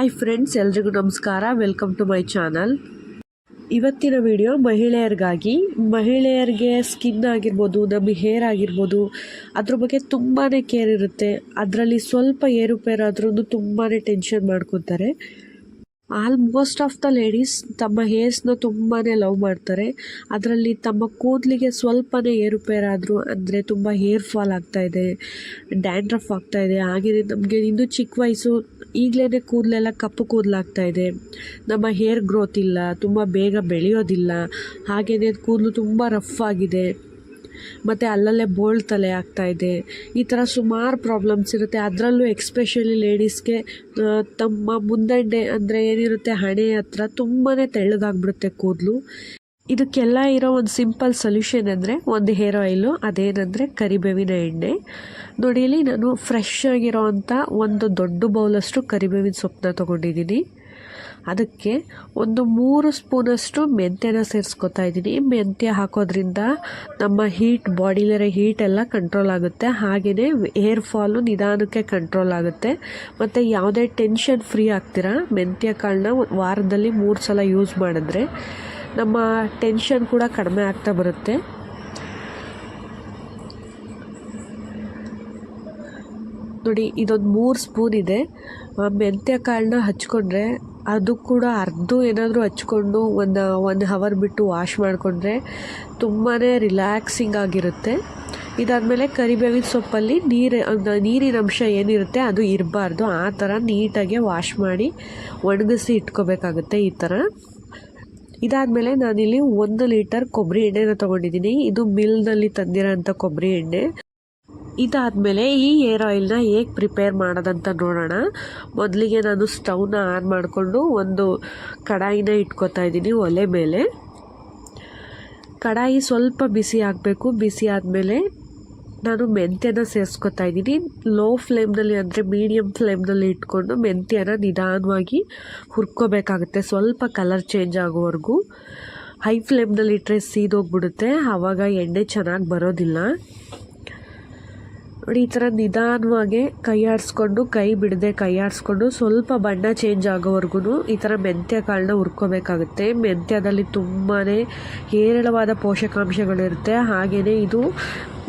Hi friends, ಎಲ್ರಿಗೂ ನಮಸ್ಕಾರ. Welcome to my channel ಇವತ್ತಿನ ವಿಡಿಯೋ ಮಹಿಳೆಯರಿಗಾಗಿ. ಮಹಿಳೆಯರಿಗೆ ಸ್ಕಿನ್ ಆಗಿರ್ಬೋದು ನಮ್ಮ ಹೇರ್ ಆಗಿರ್ಬೋದು, ಅದ್ರ ಬಗ್ಗೆ ತುಂಬಾ ಕೇರ್ ಇರುತ್ತೆ. ಅದರಲ್ಲಿ ಸ್ವಲ್ಪ ಏರುಪೇರಾದ್ರೂ ತುಂಬಾ ಟೆನ್ಷನ್ ಮಾಡ್ಕೊತಾರೆ. ಆಲ್ಮೋಸ್ಟ್ ಆಫ್ ದ ಲೇಡೀಸ್ ತಮ್ಮ ಹೇರ್ಸ್ನ ತುಂಬಾ ಲವ್ ಮಾಡ್ತಾರೆ. ಅದರಲ್ಲಿ ತಮ್ಮ ಕೂದಲಿಗೆ ಸ್ವಲ್ಪನೇ ಏರುಪೇರಾದರೂ ಅಂದರೆ ತುಂಬ ಹೇರ್ ಫಾಲ್ ಆಗ್ತಾ ಇದೆ ಡ್ಯಾಂಡ್ರಫ್ ಆಗ್ತಾ ಇದೆ. ಹಾಗೆಯೇ ನಮಗೆ ಇನ್ನೂ ಚಿಕ್ಕ ವಯಸ್ಸು ಈಗಲೇ ಕೂದಲೆಲ್ಲ ಕಪ್ಪು ಕೂದಲಾಗ್ತಾ ಇದೆ. ನಮ್ಮ ಹೇರ್ ಗ್ರೋತ್ ಇಲ್ಲ, ತುಂಬ ಬೇಗ ಬೆಳೆಯೋದಿಲ್ಲ. ಹಾಗೆಯೇ ಕೂದಲು ತುಂಬ ರಫ್ ಆಗಿದೆ. ಮತ್ತು ಅಲ್ಲಲ್ಲೇ ಬೋಳ್ ತಲೆ ಆಗ್ತಾ ಇದೆ. ಈ ಥರ ಸುಮಾರು ಪ್ರಾಬ್ಲಮ್ಸ್ ಇರುತ್ತೆ. ಅದರಲ್ಲೂ ಎಕ್ಸ್ಪೆಷಲಿ ಲೇಡೀಸ್ಗೆ ತಮ್ಮ ಮುಂದಂಡೆ ಅಂದರೆ ಏನಿರುತ್ತೆ, ಹಣೆ ಹತ್ರ ತುಂಬಾ ತೆಳ್ಳಗಾಗ್ಬಿಡುತ್ತೆ ಕೂದಲು. ಇದಕ್ಕೆಲ್ಲ ಇರೋ ಒಂದು ಸಿಂಪಲ್ ಸೊಲ್ಯೂಷನ್ ಅಂದರೆ ಒಂದು ಹೇರ್ ಆಯಿಲು ಅದೇನಂದರೆ ಕರಿಬೇವಿನ ಎಣ್ಣೆ. ನೋಡಿಲಿ ನಾನು ಫ್ರೆಶ್ ಆಗಿರೋ ಒಂದು ದೊಡ್ಡ ಬೌಲಷ್ಟು ಕರಿಬೇವಿನ ಸೊಪ್ಪನ್ನ ತೊಗೊಂಡಿದ್ದೀನಿ. ಅದಕ್ಕೆ ಒಂದು ಮೂರು ಸ್ಪೂನಷ್ಟು ಮೆಂತ್ಯನ ಸೇರಿಸ್ಕೊತಾ ಇದ್ದೀನಿ. ಮೆಂತ್ಯ ಹಾಕೋದ್ರಿಂದ ನಮ್ಮ ಹೀಟ್ ಬಾಡಿಲಿರೋ ಎಲ್ಲ ಕಂಟ್ರೋಲ್ ಆಗುತ್ತೆ. ಹಾಗೆಯೇ ಹೇರ್ ಫಾಲು ನಿಧಾನಕ್ಕೆ ಕಂಟ್ರೋಲ್ ಆಗುತ್ತೆ. ಮತ್ತು ಯಾವುದೇ ಟೆನ್ಷನ್ ಫ್ರೀ ಆಗ್ತೀರಾ? ಮೆಂತ್ಯ ಕಾಳನ್ನ ವಾರದಲ್ಲಿ ಮೂರು ಸಲ ಯೂಸ್ ಮಾಡಿದ್ರೆ ನಮ್ಮ ಟೆನ್ಷನ್ ಕೂಡ ಕಡಿಮೆ ಆಗ್ತಾ ಬರುತ್ತೆ. ನೋಡಿ, ಇದೊಂದು ಮೂರು ಸ್ಪೂನ್ ಇದೆ. ಮೆಂತ್ಯ ಕಾಳನ್ನ ಹಚ್ಕೊಂಡ್ರೆ ಅದು ಕೂಡ ಅರ್ಧ ಏನಾದರೂ ಹಚ್ಕೊಂಡು ಒಂದು ಒನ್ ಹವರ್ ಬಿಟ್ಟು ವಾಶ್ ಮಾಡಿಕೊಂಡ್ರೆ ತುಂಬಾ ರಿಲ್ಯಾಕ್ಸಿಂಗ್ ಆಗಿರುತ್ತೆ. ಇದಾದಮೇಲೆ ಕರಿಬೇವಿನ ಸೊಪ್ಪಲ್ಲಿ ನೀರು ನೀರಿನ ಅಂಶ ಏನಿರುತ್ತೆ ಅದು ಇರಬಾರ್ದು. ಆ ಥರ ನೀಟಾಗಿ ವಾಶ್ ಮಾಡಿ ಒಣಗಿಸಿ ಇಟ್ಕೋಬೇಕಾಗುತ್ತೆ ಈ ಥರ ಇದಾದಮೇಲೆ ನಾನಿಲ್ಲಿ ಒಂದು ಲೀಟರ್ ಕೊಬ್ಬರಿ ಎಣ್ಣೆನ ತೊಗೊಂಡಿದ್ದೀನಿ. ಇದು ಮಿಲ್ನಲ್ಲಿ ತಂದಿರೋಂಥ ಕೊಬ್ಬರಿ ಎಣ್ಣೆ. ಇದಾದಮೇಲೆ ಈ ಏರ್ ಆಯಿಲ್ನ ಹೇಗೆ ಪ್ರಿಪೇರ್ ಮಾಡೋದಂತ ನೋಡೋಣ. ಮೊದಲಿಗೆ ನಾನು ಸ್ಟವ್ನ ಆನ್ ಮಾಡಿಕೊಂಡು ಒಂದು ಕಡಾಯಿನ ಇಟ್ಕೊತಾ ಇದ್ದೀನಿ ಒಲೆ ಮೇಲೆ. ಕಡಾಯಿ ಸ್ವಲ್ಪ ಬಿಸಿ ಆಗಬೇಕು. ಬಿಸಿ ಆದಮೇಲೆ ನಾನು ಮೆಂತ್ಯನ ಸೇರಿಸ್ಕೊತಾ ಇದ್ದೀನಿ. ಲೋ ಫ್ಲೇಮ್ನಲ್ಲಿ ಅಂದರೆ ಮೀಡಿಯಮ್ ಫ್ಲೇಮ್ನಲ್ಲಿ ಇಟ್ಕೊಂಡು ಮೆಂತ್ಯನ ನಿಧಾನವಾಗಿ ಹುರ್ಕೋಬೇಕಾಗುತ್ತೆ. ಸ್ವಲ್ಪ ಕಲರ್ ಚೇಂಜ್ ಆಗೋವರೆಗೂ. ಹೈ ಫ್ಲೇಮ್ನಲ್ಲಿ ಇಟ್ಟರೆ ಸೀದೋಗ್ಬಿಡುತ್ತೆ. ಆವಾಗ ಎಣ್ಣೆ ಚೆನ್ನಾಗಿ ಬರೋದಿಲ್ಲ. ನೋಡಿ ಈ ಥರ ನಿಧಾನವಾಗಿ ಕೈ ಆಡಿಸ್ಕೊಂಡು ಕೈ ಬಿಡದೆ ಕೈ ಆಡಿಸ್ಕೊಂಡು ಸ್ವಲ್ಪ ಬಣ್ಣ ಚೇಂಜ್ ಆಗೋವರೆಗೂ ಈ ಥರ ಮೆಂತ್ಯ ಕಾಳನ್ನ ಹುರ್ಕೋಬೇಕಾಗುತ್ತೆ. ಮೆಂತ್ಯದಲ್ಲಿ ತುಂಬಾ ಹೇರಳವಾದ ಪೋಷಕಾಂಶಗಳಿರುತ್ತೆ. ಹಾಗೆಯೇ ಇದು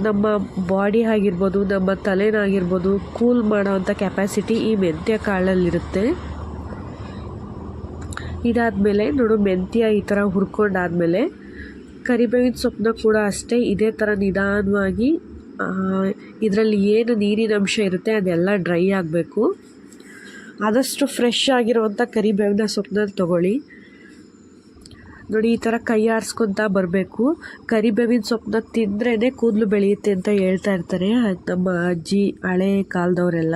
ನಮ್ಮ ಬಾಡಿ ಆಗಿರ್ಬೋದು, ನಮ್ಮ ತಲೆನಾಗಿರ್ಬೋದು ಕೂಲ್ ಮಾಡೋವಂಥ ಕೆಪಾಸಿಟಿ ಈ ಮೆಂತ್ಯ ಕಾಳಲ್ಲಿರುತ್ತೆ. ಇದಾದಮೇಲೆ ನೋಡು, ಮೆಂತ್ಯ ಈ ಥರ ಹುರ್ಕೊಂಡಾದಮೇಲೆ ಕರಿಬೇವಿನ ಸೊಪ್ಪನ್ನ ಕೂಡ ಅಷ್ಟೇ ಇದೇ ಥರ ನಿಧಾನವಾಗಿ ಇದರಲ್ಲಿ ಏನು ನೀರಿನ ಅಂಶ ಇರುತ್ತೆ ಅದೆಲ್ಲ ಡ್ರೈ ಆಗಬೇಕು. ಆದಷ್ಟು ಫ್ರೆಶ್ ಆಗಿರುವಂಥ ಕರಿಬೇವಿನ ಸೊಪ್ಪನ್ನ ತೊಗೊಳ್ಳಿ. ನೋಡಿ, ಈ ಥರ ಕೈ ಆರಿಸ್ಕೊಂತ ಬರಬೇಕು. ಕರಿಬೇವಿನ ಸೊಪ್ಪನ್ನ ತಿಂದ್ರೇ ಕೂದಲು ಬೆಳೆಯುತ್ತೆ ಅಂತ ಹೇಳ್ತಾ ಇರ್ತಾರೆ ನಮ್ಮ ಅಜ್ಜಿ, ಹಳೆ ಕಾಲದವರೆಲ್ಲ.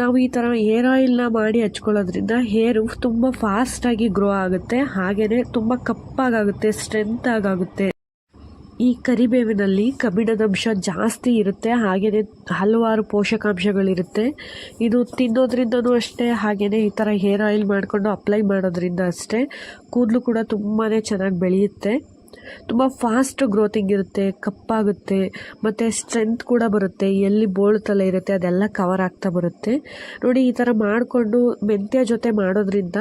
ನಾವು ಈ ಥರ ಹೇರ್ ಆಯಿಲ್ನ ಮಾಡಿ ಹಚ್ಕೊಳ್ಳೋದ್ರಿಂದ ಹೇರು ತುಂಬ ಫಾಸ್ಟಾಗಿ ಗ್ರೋ ಆಗುತ್ತೆ. ಹಾಗೆಯೇ ತುಂಬ ಕಪ್ಪಾಗುತ್ತೆ ಸ್ಟ್ರೆಂತ್ ಆಗುತ್ತೆ. ಈ ಕರಿಬೇವಿನಲ್ಲಿ ಕಬ್ಬಿಣದಂಶ ಜಾಸ್ತಿ ಇರುತ್ತೆ. ಹಾಗೆಯೇ ಹಲವಾರು ಪೋಷಕಾಂಶಗಳಿರುತ್ತೆ. ಇದು ತಿನ್ನೋದ್ರಿಂದನೂ ಅಷ್ಟೇ ಹಾಗೆಯೇ ಈ ಥರ ಹೇರ್ ಆಯಿಲ್ ಮಾಡಿಕೊಂಡು ಅಪ್ಲೈ ಮಾಡೋದ್ರಿಂದ ಅಷ್ಟೇ. ಕೂದಲು ಕೂಡ ತುಂಬಾ ಚೆನ್ನಾಗಿ ಬೆಳೆಯುತ್ತೆ. ತುಂಬ ಫಾಸ್ಟ್ ಗ್ರೋತಿಂಗ್ ಇರುತ್ತೆ, ಕಪ್ಪಾಗುತ್ತೆ, ಮತ್ತು ಸ್ಟ್ರೆಂತ್ ಕೂಡ ಬರುತ್ತೆ, ಎಲ್ಲಿ ಬೋಳ್ತಲ್ಲ ತಲೆ ಇರುತ್ತೆ, ಅದೆಲ್ಲ ಕವರ್ ಆಗ್ತಾ ಬರುತ್ತೆ. ನೋಡಿ, ಈ ಥರ ಮಾಡಿಕೊಂಡು ಮೆಂತ್ಯ ಜೊತೆ ಮಾಡೋದ್ರಿಂದ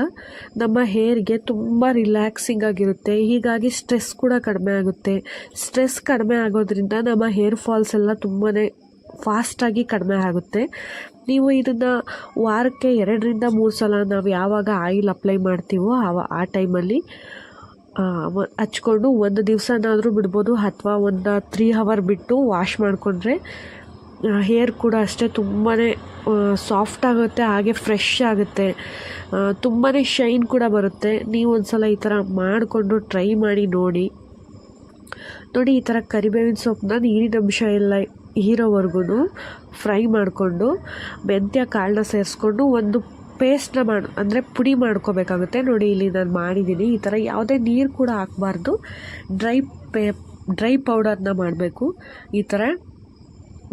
ನಮ್ಮ ಹೇರ್ಗೆ ತುಂಬ ರಿಲ್ಯಾಕ್ಸಿಂಗ್ ಆಗಿರುತ್ತೆ. ಹೀಗಾಗಿ ಸ್ಟ್ರೆಸ್ ಕೂಡ ಕಡಿಮೆ ಆಗುತ್ತೆ. ಸ್ಟ್ರೆಸ್ ಕಡಿಮೆ ಆಗೋದ್ರಿಂದ ನಮ್ಮ ಹೇರ್ ಫಾಲ್ಸ್ ಎಲ್ಲ ತುಂಬಾ ಫಾಸ್ಟಾಗಿ ಕಡಿಮೆ ಆಗುತ್ತೆ. ನೀವು ಇದನ್ನು ವಾರಕ್ಕೆ ಎರಡರಿಂದ ಮೂರು ಸಲ ನಾವು ಯಾವಾಗ ಆಯಿಲ್ ಅಪ್ಲೈ ಮಾಡ್ತೀವೋ ಆ ಟೈಮಲ್ಲಿ ಹಚ್ಕೊಂಡು ಒಂದು ದಿವಸನಾದರೂ ಬಿಡ್ಬೋದು. ಅಥವಾ ಒಂದು ತ್ರೀ ಹವರ್ ಬಿಟ್ಟು ವಾಶ್ ಮಾಡಿಕೊಂಡ್ರೆ ಹೇರ್ ಕೂಡ ಅಷ್ಟೇ ತುಂಬಾ ಸಾಫ್ಟ್ ಆಗುತ್ತೆ, ಹಾಗೆ ಫ್ರೆಶ್ ಆಗುತ್ತೆ. ತುಂಬಾ ಶೈನ್ ಕೂಡ ಬರುತ್ತೆ. ನೀವು ಒಂದು ಸಲ ಈ ಥರ ಮಾಡಿಕೊಂಡು ಟ್ರೈ ಮಾಡಿ ನೋಡಿ. ನೋಡಿ, ಈ ಥರ ಕರಿಬೇವಿನ ಸೊಪ್ಪನ್ನ ನೀರಿನ ಅಂಶ ಎಲ್ಲ ಹೀರೋವರೆಗೂ ಫ್ರೈ ಮಾಡಿಕೊಂಡು, ಮೆಂತ್ಯ ಕಾಳನ್ನ ಸೇರಿಸ್ಕೊಂಡು ಒಂದು ಪೇಸ್ಟ್ನ ಮಾಡಿ, ಅಂದರೆ ಪುಡಿ ಮಾಡ್ಕೋಬೇಕಾಗುತ್ತೆ. ನೋಡಿ, ಇಲ್ಲಿ ನಾನು ಮಾಡಿದ್ದೀನಿ ಈ ಥರ ಯಾವುದೇ ನೀರು ಕೂಡ ಹಾಕಬಾರ್ದು. ಡ್ರೈ ಪೇ, ಡ್ರೈ ಪೌಡರ್ನ ಮಾಡಬೇಕು. ಈ ಥರ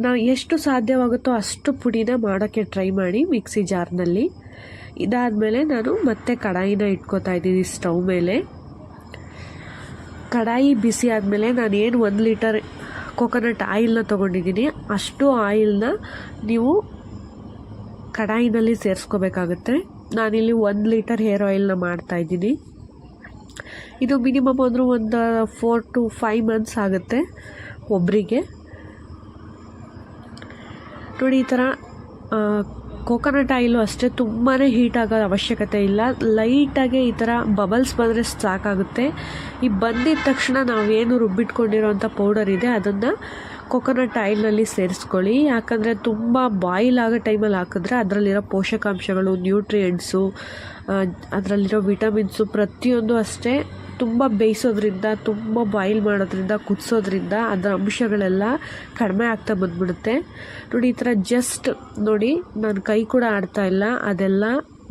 ನಾವು ಎಷ್ಟು ಸಾಧ್ಯವಾಗುತ್ತೋ ಅಷ್ಟು ಪುಡಿನ ಮಾಡೋಕ್ಕೆ ಟ್ರೈ ಮಾಡಿ ಮಿಕ್ಸಿ ಜಾರ್ನಲ್ಲಿ. ಇದಾದಮೇಲೆ ನಾನು ಮತ್ತೆ ಕಡಾಯಿನ ಇಟ್ಕೋತಾ ಇದ್ದೀನಿ ಸ್ಟವ್ ಮೇಲೆ. ಕಡಾಯಿ ಬಿಸಿ ಆದಮೇಲೆ ನಾನು ಏನು ಒಂದು ಲೀಟರ್ ಕೊಕೊನಟ್ ಆಯಿಲ್ನ ತೊಗೊಂಡಿದ್ದೀನಿ. ಅಷ್ಟು ಆಯಿಲ್ನ ನೀವು ಕಡಾಯಿನಲ್ಲಿ ಸೇರಿಸ್ಕೋಬೇಕಾಗುತ್ತೆ. ನಾನಿಲ್ಲಿ ಒಂದು ಲೀಟರ್ ಹೇರ್ ಆಯಿಲ್ನ ಮಾಡ್ತಾಯಿದ್ದೀನಿ ಇದು ಮಿನಿಮಮ್ ಅಂದರೂ ಒಂದು ಫೋರ್ ಟು ಫೈವ್ ಮಂತ್ಸ್ ಆಗುತ್ತೆ ಒಬ್ಬರಿಗೆ ನೋಡಿ ಈ ಥರ ಕೋಕೋನಟ್ ಆಯಿಲು ಅಷ್ಟೇ ತುಂಬಾ ಹೀಟ್ ಆಗೋ ಅವಶ್ಯಕತೆ ಇಲ್ಲ. ಲೈಟಾಗೆ ಈ ಥರ ಬಬಲ್ಸ್ ಬಂದರೆ ಸಾಕಾಗುತ್ತೆ. ಈ ಬಂದಿದ ತಕ್ಷಣ ನಾವೇನು ರುಬ್ಬಿಟ್ಕೊಂಡಿರೋಂಥ ಪೌಡರ್ ಇದೆ, ಅದನ್ನು ಕೊಕೊನಟ್ ಆಯಿಲ್ನಲ್ಲಿ ಸೇರಿಸ್ಕೊಳ್ಳಿ. ಯಾಕಂದರೆ ತುಂಬ ಬಾಯ್ಲ್ ಆಗೋ ಟೈಮಲ್ಲಿ ಹಾಕಿದ್ರೆ ಅದರಲ್ಲಿರೋ ಪೋಷಕಾಂಶಗಳು, ನ್ಯೂಟ್ರಿಯೆಂಟ್ಸು ಅದರಲ್ಲಿರೋ ವಿಟಮಿನ್ಸು ಪ್ರತಿಯೊಂದು ಅಷ್ಟೇ ತುಂಬ ಬೇಯಿಸೋದ್ರಿಂದ, ತುಂಬ ಬಾಯ್ಲ್ ಮಾಡೋದ್ರಿಂದ, ಕುದಿಸೋದ್ರಿಂದ ಅದರ ಅಂಶಗಳೆಲ್ಲ ಕಡಿಮೆ ಆಗ್ತಾ ಬಂದ್ಬಿಡುತ್ತೆ. ನೋಡಿ, ಈ ಥರ ಜಸ್ಟ್ ನೋಡಿ, ನಾನು ಕೈ ಕೂಡ ಆಡ್ತಾ ಇಲ್ಲ. ಅದೆಲ್ಲ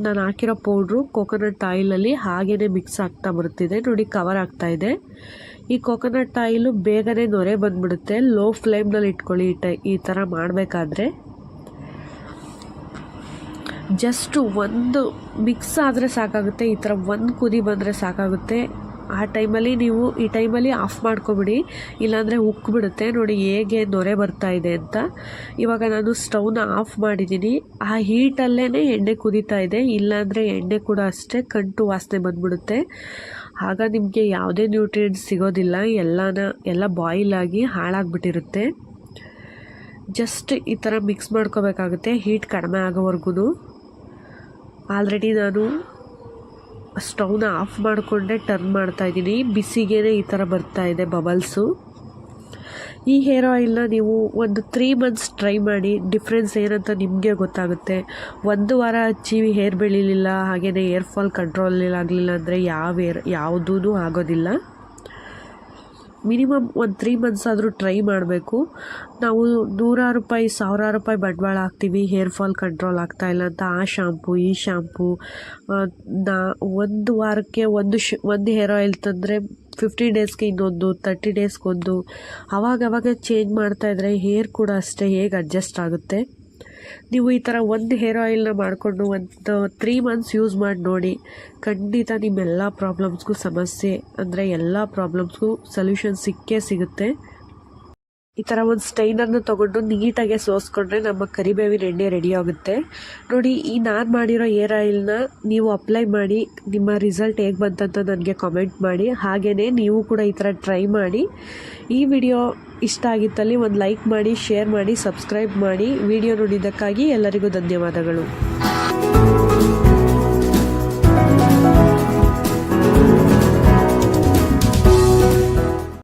ನಾನು ಹಾಕಿರೋ ಪೌಡ್ರು ಕೋಕೋನಟ್ ಆಯಿಲಲ್ಲಿ ಹಾಗೇ ಮಿಕ್ಸ್ ಆಗ್ತಾ ಬರ್ತಿದೆ ನೋಡಿ ಕವರ್ ಆಗ್ತಾ ಇದೆ. ಈ ಕೋಕೋನಟ್ ಆಯಿಲು ಬೇಗನೆ ನೊರೆ ಬಂದ್ಬಿಡುತ್ತೆ. ಲೋ ಫ್ಲೇಮ್ನಲ್ಲಿ ಇಟ್ಕೊಳ್ಳಿ ಈ ಥರ ಮಾಡಬೇಕಾದ್ರೆ. ಜಸ್ಟು ಒಂದು ಮಿಕ್ಸ್ ಆದರೆ ಸಾಕಾಗುತ್ತೆ. ಈ ಥರ ಒಂದು ಕುದಿ ಬಂದರೆ ಸಾಕಾಗುತ್ತೆ. ಆ ಟೈಮಲ್ಲಿ ನೀವು ಈ ಟೈಮಲ್ಲಿ ಆಫ್ ಮಾಡ್ಕೊಬಿಡಿ. ಇಲ್ಲಾಂದರೆ ಉಕ್ಬಿಡುತ್ತೆ. ನೋಡಿ ಹೇಗೆ ನೊರೆ ಬರ್ತಾ ಇದೆ ಅಂತ. ಇವಾಗ ನಾನು ಸ್ಟವ್ನ ಆಫ್ ಮಾಡಿದ್ದೀನಿ. ಆ ಹೀಟಲ್ಲೇ ಎಣ್ಣೆ ಕುದೀತಾ ಇದೆ. ಇಲ್ಲಾಂದರೆ ಎಣ್ಣೆ ಕೂಡ ಅಷ್ಟೇ ಕಂಟು ವಾಸನೆ ಬಂದ್ಬಿಡುತ್ತೆ. ಆಗ ನಿಮಗೆ ಯಾವುದೇ ನ್ಯೂಟ್ರಿಯೆಂಟ್ಸ್ ಸಿಗೋದಿಲ್ಲ. ಎಲ್ಲನ, ಎಲ್ಲ ಬಾಯ್ಲ್ ಆಗಿ ಹಾಳಾಗ್ಬಿಟ್ಟಿರುತ್ತೆ. ಜಸ್ಟ್ ಈ ಥರ ಮಿಕ್ಸ್ ಮಾಡ್ಕೋಬೇಕಾಗುತ್ತೆ. ಹೀಟ್ ಕಡಿಮೆ ಆಗೋವರೆಗೂ ಆಲ್ರೆಡಿ ನಾನು ಸ್ಟವ್ನ ಆಫ್ ಮಾಡಿಕೊಂಡೆ ಟರ್ನ್ ಮಾಡ್ತಾ ಇದ್ದೀನಿ. ಬಿಸಿಗೇ ಈ ಥರ ಬರ್ತಾ ಇದೆ ಬಬಲ್ಸು ಈ ಹೇರ್ ಆಯಿಲ್ನ ನೀವು ಒಂದು ತ್ರೀ ಮಂತ್ಸ್ ಟ್ರೈ ಮಾಡಿ ಡಿಫ್ರೆನ್ಸ್ ಏನಂತ ನಿಮಗೆ ಗೊತ್ತಾಗುತ್ತೆ. ಒಂದು ವಾರ ಹಚ್ಚಿ ಹೇರ್ ಬೆಳೀಲಿಲ್ಲ ಹಾಗೆಯೇ ಏರ್ ಫಾಲ್ ಕಂಟ್ರೋಲ್ ಆಗಲಿಲ್ಲ ಅಂದರೆ ಯಾವ ಏರ್ ಯಾವುದೂ ಆಗೋದಿಲ್ಲ. ಮಿನಿಮಮ್ ಒಂದು ತ್ರೀ ಮಂತ್ಸ್ ಆದರೂ ಟ್ರೈ ಮಾಡಬೇಕು. ನಾವು ನೂರಾರು ರೂಪಾಯಿ, ಸಾವಿರಾರು ರೂಪಾಯಿ ಬಂಡವಾಳ ಹಾಕ್ತೀವಿ ಹೇರ್ ಫಾಲ್ ಕಂಟ್ರೋಲ್ ಆಗ್ತಾ ಇಲ್ಲ ಅಂತ. ಆ ಶಾಂಪು ಈ ಶಾಂಪು ನಾ ಒಂದು ವಾರಕ್ಕೆ ಒಂದು ಶ್, ಒಂದು ಹೇರ್ ಆಯಿಲ್ ತಂದರೆ ಫಿಫ್ಟಿ ಡೇಸ್ಗೆ ಇನ್ನೊಂದು ತರ್ಟಿ ಡೇಸ್ಗೊಂದು ಅವಾಗ ಅವಾಗ ಚೇಂಜ್ ಮಾಡ್ತಾಯಿದ್ರೆ ಹೇರ್ ಕೂಡ ಅಷ್ಟೇ ಹೇಗೆ ಅಡ್ಜಸ್ಟ್ ಆಗುತ್ತೆ. ನೀವು ಈ ಥರ ಒಂದು ಹೇರ್ ಆಯಿಲ್ನ ಮಾಡಿಕೊಂಡು ಒಂದು ತ್ರೀ ಮಂತ್ಸ್ ಯೂಸ್ ಮಾಡಿ ನೋಡಿ. ಖಂಡಿತ ನಿಮ್ಮೆಲ್ಲ ಪ್ರಾಬ್ಲಮ್ಸ್ಗೂ ಸಮಸ್ಯೆ ಅಂದರೆ ಎಲ್ಲ ಪ್ರಾಬ್ಲಮ್ಸ್ಗೂ ಸೊಲ್ಯೂಷನ್ ಸಿಕ್ಕೇ ಸಿಗುತ್ತೆ. ಈ ಥರ ಒಂದು ಸ್ಟೈನರ್ನ ತೊಗೊಂಡು ನೀಟಾಗಿ ಸೋಸ್ಕೊಂಡ್ರೆ ನಮ್ಮ ಕರಿಬೇವಿನ ಎಣ್ಣೆ ರೆಡಿ ಆಗುತ್ತೆ. ನೋಡಿ, ಈ ನಾನು ಮಾಡಿರೋ ಏರ್ ಆಯಿಲ್ನ ನೀವು ಅಪ್ಲೈ ಮಾಡಿ, ನಿಮ್ಮ ರಿಸಲ್ಟ್ ಹೇಗೆ ಬಂತಂತ ನನಗೆ ಕಾಮೆಂಟ್ ಮಾಡಿ. ಹಾಗೆಯೇ ನೀವು ಕೂಡ ಈ ಥರ ಟ್ರೈ ಮಾಡಿ. ಈ ವಿಡಿಯೋ ಇಷ್ಟ ಆಗಿತ್ತಲ್ಲಿ ಒಂದು ಲೈಕ್ ಮಾಡಿ ಶೇರ್ ಮಾಡಿ ಸಬ್ಸ್ಕ್ರೈಬ್ ಮಾಡಿ. ವಿಡಿಯೋ ನೋಡಿದ್ದಕ್ಕಾಗಿ ಎಲ್ಲರಿಗೂ ಧನ್ಯವಾದಗಳು.